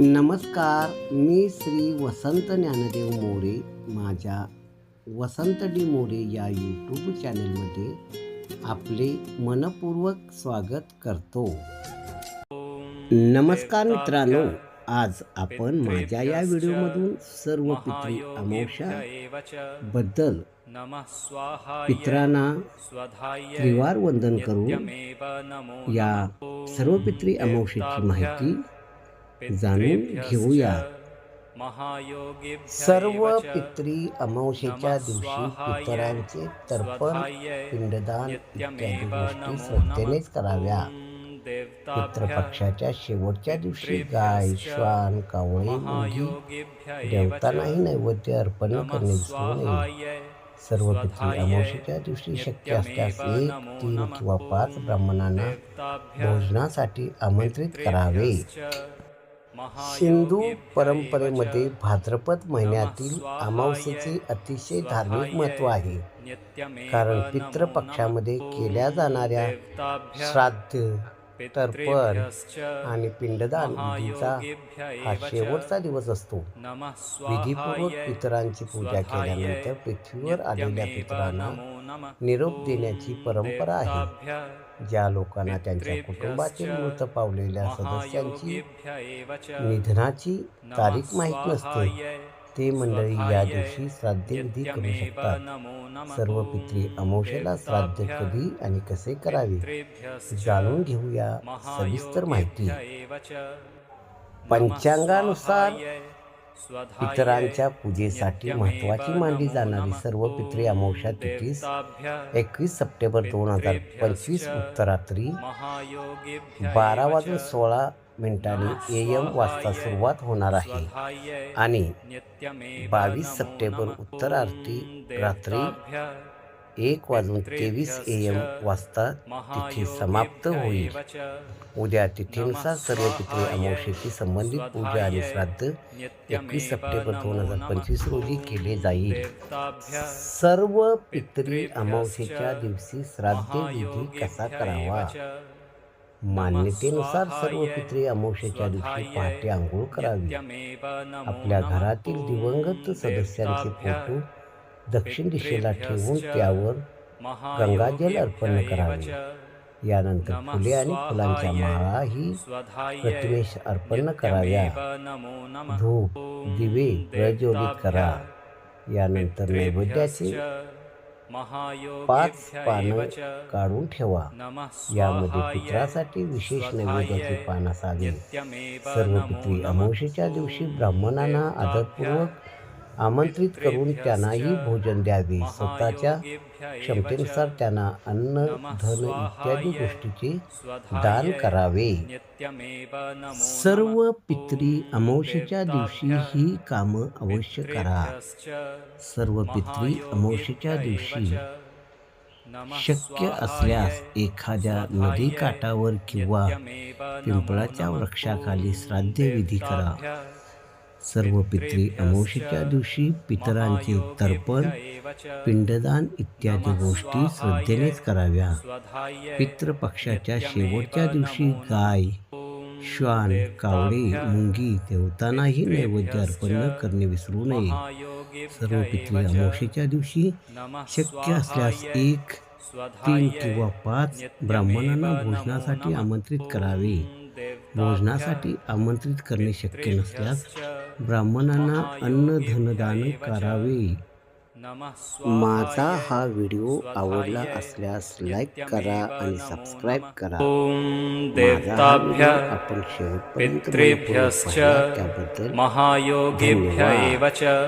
नमस्कार मी श्री वसंत ज्ञानदेव मोरे माझ्या वसंत डी मोरे या यूट्यूब चॅनलमध्ये आपले मनपूर्वक स्वागत करतो. नमस्कार मित्रांनो आज आपण माझ्या या व्हिडिओमधून सर्व पितृ अमावस्या बद्दल पित्रांना त्रिवार वंदन करून या सर्व पितृ अमावस्येची माहिती जाणून घेऊया. सर्व पित्री अमावशेच्या दिवशी पितरांचे तर्पण पिंडदान इत्यादी गोष्टी श्रद्धेनेच कराव्या. पितृपक्षाच्या शेवटच्या दिवशी गाय श्वान कावळे मुंगी देवतांनाही नैवेद्य अर्पण करणे विसरू नये. सर्व पितृ अमावशेच्या दिवशी शक्य असल्यास एक तीन किंवा पाच ब्राह्मणांना भोजनासाठी आमंत्रित करावे. हिंदू परंपरेमध्ये भाद्रपद महिन्यातील अमावस्येचे अतिशय धार्मिक महत्त्व आहे. कारण पितृपक्षामध्ये केल्या जाणाऱ्या श्राद्ध तर्पण आणि पिंडदान विधीचा हा शेवटचा दिवस असतो. विधीपूर्वक पितरांची पूजा केल्यानंतर पृथ्वीवर आलेल्या पितरांना निरोप देण्याची परंपरा आहे ज्या लोकांना त्यांच्या कुटुंबातील मृत पावलेल्या सदस्यांची निधनाची तारीख माहीत नसते. ते मंडळी या दिवशी श्राद्धविधी करू शकतात. सर्व पित्री अमावस्येला श्राद्ध कधी आणि कसे करावे? जाणून घेऊया सविस्तर माहिती. पंचांगानुसार पितरांच्या पूजेसाठी महत्वाची मानली जाणारी सर्व पितरी अमावस्या तिथीस एकवीस सप्टेंबर दोन हजार पंचवीस उत्तरात्री बारा वाजून सोळा मिनिटांनी ए एम वाजता सुरुवात होणार आहे. आणि बावीस सप्टेंबर उत्तरार्थी रात्री एक वाजून तेवीस ए एम वाजता तिथी समाप्त होईल. उद्या तिथीनुसार सर्व पितृ अमावस्येची संबंधित पूजा आणि श्राद्ध एकवीस सप्टेंबर दोन हजार पंचवीस रोजी केले जाईल. सर्व पितरी अमावस्येच्या दिवशी श्राद्ध विधी कसा करावा? मान्यतेनुसार सर्व पितरी अमावशेच्या दिवशी पहाटे आंघोळ करावी. आपल्या घरातील दिवंगत सदस्यांचे फोटो दक्षिण दिशेला ठेवून त्यावर गंगाजल अर्पण करावे. यानंतर फुले आणि फुलांच्या माळाही प्रतिमेश अर्पण कराव्या. धूप दिवे प्रज्वलित करा. यानंतर नैवेद्याचे पाच पानं काढून ठेवा. यामध्ये पित्रासाठी विशेष नैवेद्याचे पान असावे सर्व पित्री अमावस्येच्या दिवशी ब्राह्मणांना आदरपूर्वक आमंत्रित करून त्यांनाही भोजन द्यावे. स्वतःच्या क्षमतेनुसार त्यांना अन्न धन इत्यादी गोष्टीचे दान करावे. सर्व पित्री अमावशीच्या दिवशी ही कामं अवश्य करा. सर्व पित्री अमावशीच्या दिवशी शक्य असल्यास एखाद्या नदी काठावर किंवा पिंपळाच्या वृक्षाखाली श्राद्ध विधी करा. सर्व पितरी अमावस्येच्या दिवशी पितरांचे तर्पण पिंडदान इत्यादी गोष्टी श्रद्धेनेच कराव्या. पितृपक्षाच्या शेवटच्या दिवशी गाय श्वान कावळे मुंगी देवतांनाही नैवेद्य अर्पण करणे विसरू नये. सर्व पितरी अमावस्येच्या दिवशी शक्य असल्यास एक तीन किंवा पाच ब्राह्मणांना भोजनासाठी आमंत्रित करावे. भोजनासाठी आमंत्रित करणे शक्य नसल्यास ब्राह्मणांना अन्न धनदान करावे. माझा हा व्हिडिओ आवडला असल्यास लाईक करा आणि सबस्क्राईब करा. व्हिडिओ आपण पितृभ्यश्च महायोगिभ्य. एव च.